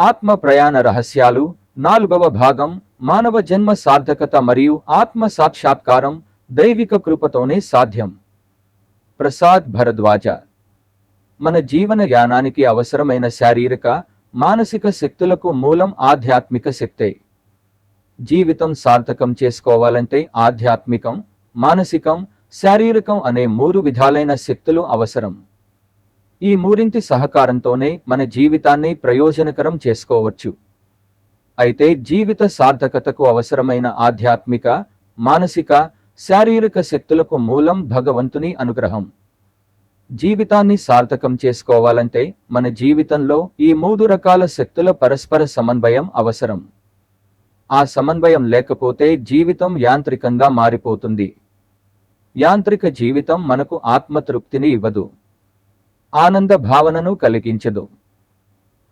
ఆత్మ ప్రయాణ రహస్యాలు నాలుగవ భాగం మానవ జన్మ సార్థకత మరియు ఆత్మ సాక్షాత్కారం దైవిక కృపతోనే సాధ్యం. ప్రసాద్ భరద్వాజ. మన జీవన యానానికి అవసరమైన శారీరక మానసిక శక్తులకు మూలం ఆధ్యాత్మిక శక్తే. జీవితం సార్థకం చేసుకోవాలంటే ఆధ్యాత్మికం మానసికం శారీరకం అనే మూడు విధాలైన శక్తులు అవసరం. ఈ మూడింటి సహకారంతోనే మన జీవితాన్ని ప్రయోజనకరం చేసుకోవచ్చు. అయితే జీవిత సార్థకతకు అవసరమైన ఆధ్యాత్మిక మానసిక శారీరక శక్తులకు మూలం భగవంతుని అనుగ్రహం. జీవితాన్ని సార్థకం చేసుకోవాలంటే మన జీవితంలో ఈ మూడు రకాల శక్తుల పరస్పర సమన్వయం అవసరం. ఆ సమన్వయం లేకపోతే జీవితం యాంత్రికంగా మారిపోతుంది. యాంత్రిక జీవితం మనకు ఆత్మతృప్తిని ఇవ్వదు. ఆనంద భావనను కలిగించదు.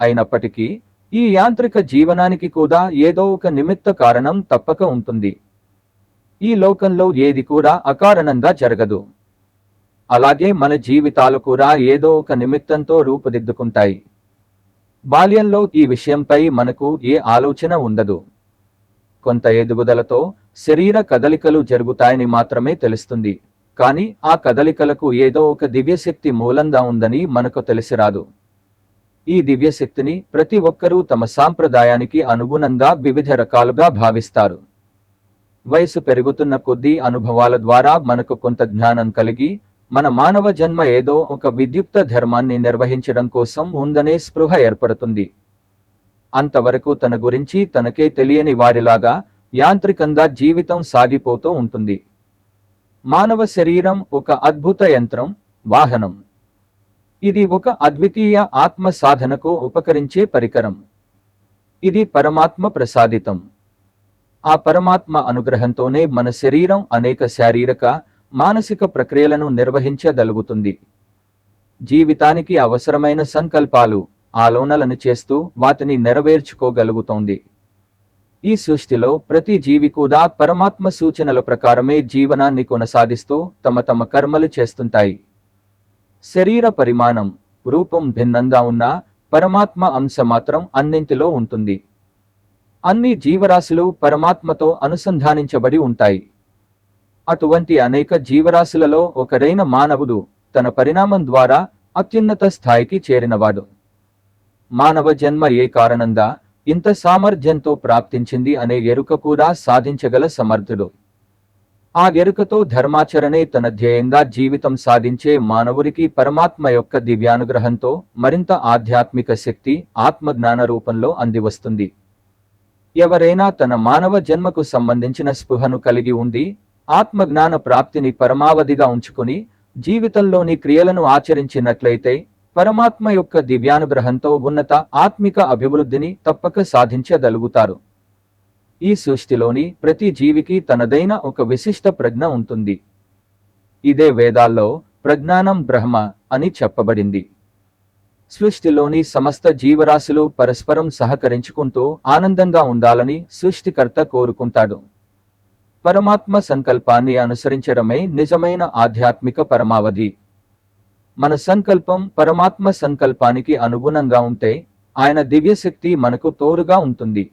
అయినప్పటికీ ఈ యాంత్రిక జీవనానికి కూడా ఏదో ఒక నిమిత్త కారణం తప్పక ఉంటుంది. ఈ లోకంలో ఏది కూడా అకారణంగా జరగదు. అలాగే మన జీవితాలు కూడా ఏదో ఒక నిమిత్తంతో రూపుదిద్దుకుంటాయి. బాల్యంలో ఈ విషయంపై మనకు ఏ ఆలోచన ఉండదు. కొంత ఎదుగుదలతో శరీర కదలికలు జరుగుతాయని మాత్రమే తెలుస్తుంది. కానీ ఆ కదలికలకు ఏదో ఒక దివ్యశక్తి మూలంగా ఉందని మనకు తెలిసిరాదు. ఈ దివ్యశక్తిని ప్రతి ఒక్కరూ తమ సాంప్రదాయానికి అనుగుణంగా వివిధ రకాలుగా భావిస్తారు. వయసు పెరుగుతున్న కొద్దీ అనుభవాల ద్వారా మనకు కొంత జ్ఞానం కలిగి మన మానవ జన్మ ఏదో ఒక విద్యుక్త ధర్మాన్ని నిర్వహించడం కోసం ఉందనే స్పృహ ఏర్పడుతుంది. అంతవరకు తన గురించి తనకే తెలియని వారిలాగా యాంత్రికంగా జీవితం సాగిపోతూ ఉంటుంది. మానవ శరీరం ఒక అద్భుత యంత్రం వాహనం. ఇది ఒక అద్వితీయ ఆత్మ సాధనకు ఉపకరించే పరికరం. ఇది పరమాత్మ ప్రసాదితం. ఆ పరమాత్మ అనుగ్రహంతోనే మన శరీరం అనేక శారీరక మానసిక ప్రక్రియలను నిర్వహించగలుగుతుంది. జీవితానికి అవసరమైన సంకల్పాలు ఆలోనలను చేస్తూ వాటిని నెరవేర్చుకోగలుగుతోంది. ఈ సృష్టిలో ప్రతి జీవి కూడా పరమాత్మ సూచనల ప్రకారమే జీవనాన్ని కొనసాగిస్తూ తమ తమ కర్మలు చేస్తుంటాయి. శరీర పరిమాణం రూపం భిన్నంగా ఉన్నా పరమాత్మ అంశ మాత్రం అన్నింటిలో ఉంటుంది. అన్ని జీవరాశులు పరమాత్మతో అనుసంధానించబడి ఉంటాయి. అటువంటి అనేక జీవరాశులలో ఒకరైన మానవుడు తన పరిణామం ద్వారా అత్యున్నత స్థాయికి చేరినవాడు. మానవ జన్మ ఏ కారణంగా ఇంత సామర్థ్యంతో ప్రాప్తించింది అనే ఎరుక కూడా సాధించగల సమర్థుడు. ఆ ఎరుకతో ధర్మాచరణే తన ధ్యేయంగా జీవితం సాధించే మానవుడికి పరమాత్మ యొక్క దివ్యానుగ్రహంతో మరింత ఆధ్యాత్మిక శక్తి ఆత్మజ్ఞాన రూపంలో అందివస్తుంది. ఎవరైనా తన మానవ జన్మకు సంబంధించిన స్పృహను కలిగి ఉండి ఆత్మజ్ఞాన ప్రాప్తిని పరమావధిగా ఉంచుకుని జీవితంలోని క్రియలను ఆచరించినట్లయితే పరమాత్మ యొక్క దివ్యానుగ్రహంతో ఉన్నత ఆత్మిక అభివృద్ధిని తప్పక సాధించగలుగుతారు. ఈ సృష్టిలోని ప్రతి జీవికి తనదైన ఒక విశిష్ట ప్రజ్ఞ ఉంటుంది. ఇదే వేదాల్లో ప్రజ్ఞానం బ్రహ్మ అని చెప్పబడింది. సృష్టిలోని సమస్త జీవరాశులు పరస్పరం సహకరించుకుంటూ ఆనందంగా ఉండాలని సృష్టికర్త కోరుకుంటాడు. పరమాత్మ సంకల్పాన్ని అనుసరించడమే నిజమైన ఆధ్యాత్మిక పరమావధి. మన సంకల్పం పరమాత్మ సంకల్పానికి అనుగుణంగా ఉంటే ఆయన దివ్యశక్తి మనకు తోడుగా ఉంటుంది.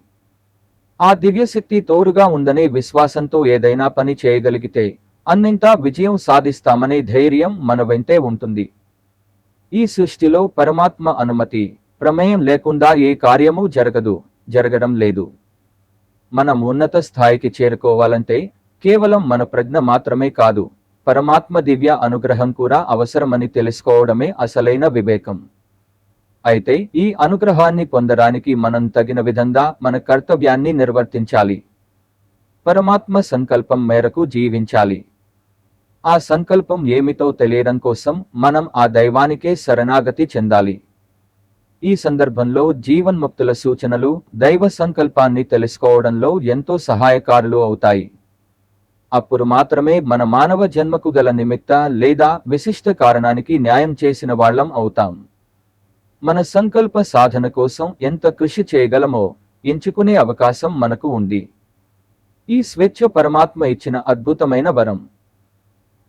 ఆ దివ్యశక్తి తోడుగా ఉందనే విశ్వాసంతో ఏదైనా పని చేయగలిగితే అన్నింటా విజయం సాధిస్తామనే ధైర్యం మన వెంటే ఉంటుంది. ఈ సృష్టిలో పరమాత్మ అనుమతి ప్రమేయం లేకుండా ఏ కార్యము జరగదు జరగడం లేదు. మనం ఉన్నత స్థాయికి చేరుకోవాలంటే కేవలం మన ప్రజ్ఞ మాత్రమే కాదు. పరమాత్మ దివ్య అనుగ్రహం కూడా అవసరమని తెలుసుకోవడమే అసలైన వివేకం. అయితే ఈ అనుగ్రహాన్ని పొందడానికి మనం తగిన విధంగా మన కర్తవ్యాన్ని నిర్వర్తించాలి. పరమాత్మ సంకల్పం మేరకు జీవించాలి. ఆ సంకల్పం ఏమిటో తెలియడం కోసం మనం ఆ దైవానికే శరణాగతి చెందాలి. ఈ సందర్భంలో జీవన్ముక్తుల సూచనలు దైవ సంకల్పాన్ని తెలుసుకోవడంలో ఎంతో సహాయకారులు అవుతాయి. అప్పుడు మాత్రమే మన మానవ జన్మకు గల నిమిత్త లేదా విశిష్ట కారణానికి న్యాయం చేసిన వాళ్ళం అవుతాం. మన సంకల్ప సాధన కోసం ఎంత కృషి చేయగలమో ఎంచుకునే అవకాశం మనకు ఉంది. ఈ స్వేచ్ఛ పరమాత్మ ఇచ్చిన అద్భుతమైన వరం.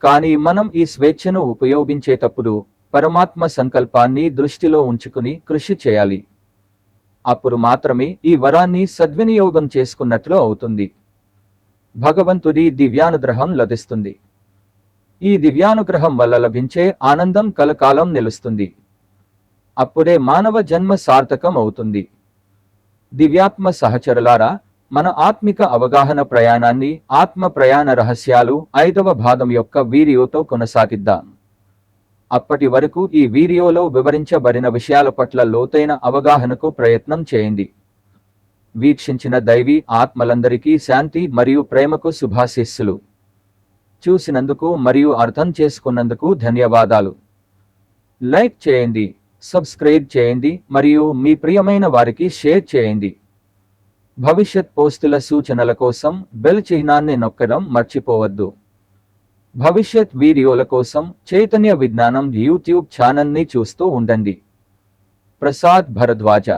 కానీ మనం ఈ స్వేచ్ఛను ఉపయోగించేటప్పుడు పరమాత్మ సంకల్పాన్ని దృష్టిలో ఉంచుకుని కృషి చేయాలి. అప్పుడు మాత్రమే ఈ వరాన్ని సద్వినియోగం చేసుకున్నట్లు అవుతుంది. భగవంతుడి దివ్యానుగ్రహం లభిస్తుంది. ఈ దివ్యానుగ్రహం వల్ల లభించే ఆనందం కలకాలం నిలుస్తుంది. అప్పుడే మానవ జన్మ సార్థకం అవుతుంది. దివ్యాత్మ సహచరులారా మన ఆత్మిక అవగాహన ప్రయాణాన్ని ఆత్మ ప్రయాణ రహస్యాలు ఐదవ భాగం యొక్క వీడియోతో కొనసాగిద్దాం. అప్పటి వరకు ఈ వీడియోలో వివరించబడిన విషయాల పట్ల లోతైన అవగాహనకు ప్రయత్నం చేయండి. వీక్షించిన దైవీ ఆత్మలందరికీ శాంతి మరియు ప్రేమకు శుభాశీస్సులు. చూసినందుకు మరియు అర్థం చేసుకున్నందుకు ధన్యవాదాలు. లైక్ చేయండి సబ్స్క్రైబ్ చేయండి మరియు మీ ప్రియమైన వారికి షేర్ చేయండి. భవిష్యత్ పోస్టుల సూచనల కోసం బెల్ చిహ్నాన్ని నొక్కడం మర్చిపోవద్దు. భవిష్యత్ వీడియోల కోసం చైతన్య విజ్ఞానం యూట్యూబ్ ఛానల్ని చూస్తూ ఉండండి. ప్రసాద్ భరద్వాజ